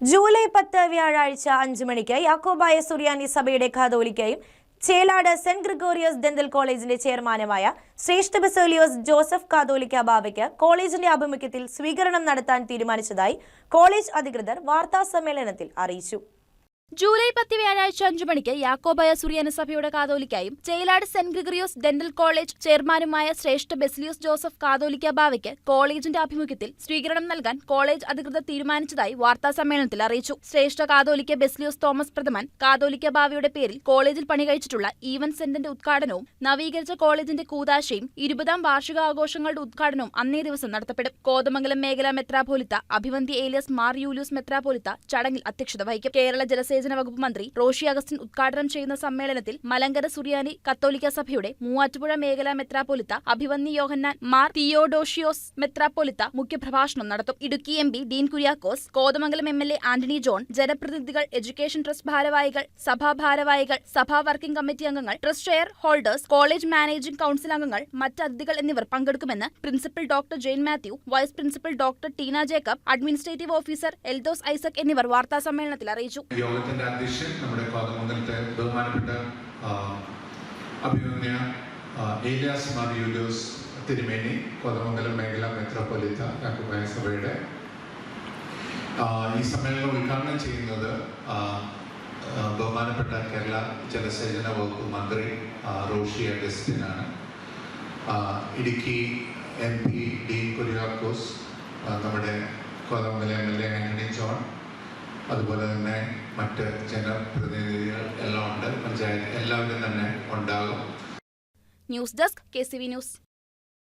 July പത്ത് വ്യാഴാഴ്ച അഞ്ചു മണിക്ക് യാക്കോബായ സുറിയാനി സഭയുടെ കാതോലിക്കയും ചേലാട് സെന്റ് ഗ്രിഗോറിയസ് ഡെന്തൽ കോളേജിന്റെ ചെയർമാനുമായ ശ്രേഷ്ഠ ബസേലിയോസ് ജോസഫ് കാതോലിക്ക ബാബയ്ക്ക് കോളേജിന്റെ ആഭിമുഖ്യത്തിൽ സ്വീകരണം നടത്താൻ തീരുമാനിച്ചതായി കോളേജ് അധികൃതർ വാർത്താ സമ്മേളനത്തിൽ അറിയിച്ചു ജൂലൈ പത്ത് വ്യാഴാഴ്ച അഞ്ചു മണിക്ക് യാക്കോബായ സുറിയാന സഭയുടെ കാതോലിക്കായും Chelad saint Gregorios dental college ചെയർമാനുമായ ശ്രേഷ്ഠ ബെസിലിയോസ് ജോസഫ് കാതോലിക്ക ബാവയ്ക്ക് കോളേജിന്റെ ആഭിമുഖ്യത്തിൽ സ്വീകരണം നൽകാൻ കോളേജ് അധികൃതർ തീരുമാനിച്ചതായി വാർത്താ സമ്മേളനത്തിൽ അറിയിച്ചു. ശ്രേഷ്ഠ കാതോലിക്ക ബെസിലിയോസ് തോമസ് പ്രഥമൻ കാതോലിക്ക ബാവയുടെ പേരിൽ കോളേജിൽ പണി കഴിച്ചിട്ടുള്ള ഈവൻ സെന്ററിന്റെ ഉദ്ഘാടനവും നവീകരിച്ച കോളേജിന്റെ കൂതാശയും ഇരുപതാം വാർഷികാഘോഷങ്ങളുടെ ഉദ്ഘാടനവും അന്നേ ദിവസം നടത്തപ്പെടും. കോതമംഗലം മേഖലാ മെത്രാപോലിത്ത അഭിവന്തി ഏലിയസ് മാർ യൂലിയസ് മെത്രാപോലിത്ത ചടങ്ങിൽ അധ്യക്ഷത വഹിക്കും. കേരള ജലസേചന വകുപ്പ് മന്ത്രി റോഷി അഗസ്റ്റിൻ ഉദ്ഘാടനം ചെയ്യുന്ന സമ്മേളനത്തിൽ മലങ്കര സുറിയാനി കത്തോലിക്ക സഭയുടെ മൂവാറ്റുപുഴ മേഖലാ മെത്രാപോലിത്ത അഭിവന്നി യോഹന്നാൻ മാർ തിയോഡോഷിയോസ് മെത്രാപോലിത്ത മുഖ്യപ്രഭാഷണം നടത്തും. Idukki M P Dean Kuriakose Kothamangalam M L A Antony John ജനപ്രതിനിധികൾ എഡ്യൂക്കേഷൻ ട്രസ്റ്റ് ഭാരവാഹികൾ സഭാ ഭാരവാഹികൾ സഭാ വർക്കിംഗ് കമ്മിറ്റി അംഗങ്ങൾ trust chair holders college managing council അംഗങ്ങൾ മറ്റ് അതിഥികൾ എന്നിവർ പങ്കെടുക്കുമെന്ന് principal doctor Jain Mathew vice principal doctor Teena Jacob administrative officer Eldhose Isaac എന്നിവർ വാർത്താ സമ്മേളനത്തിൽ അറിയിച്ചു. യോഗത്തിന്റെ അധ്യക്ഷൻ നമ്മുടെ കോതമംഗലത്തെ ബഹുമാനപ്പെട്ട അഭിമന്യ ഏലിയാസ് മാർ തിരുമേനി കോതമംഗലം മേഖല മെത്രോപൊലിത്ത രാഘുമായ സഭയുടെ. ഈ സമ്മേളനം ഉദ്ഘാടനം ചെയ്യുന്നത് ബഹുമാനപ്പെട്ട കേരള ജലസേചന വകുപ്പ് മന്ത്രി Roshy അഗസ്റ്റിനാണ് Idukki M P Dean Kuriakose നമ്മുടെ Kothamangalam M L A Antony John അതുപോലെ തന്നെ മറ്റ് ജനപ്രതിനിധികൾ എല്ലാം ഉണ്ട്. പഞ്ചായത്ത് എല്ലാവരും തന്നെ ഉണ്ടാകും. News desk K news.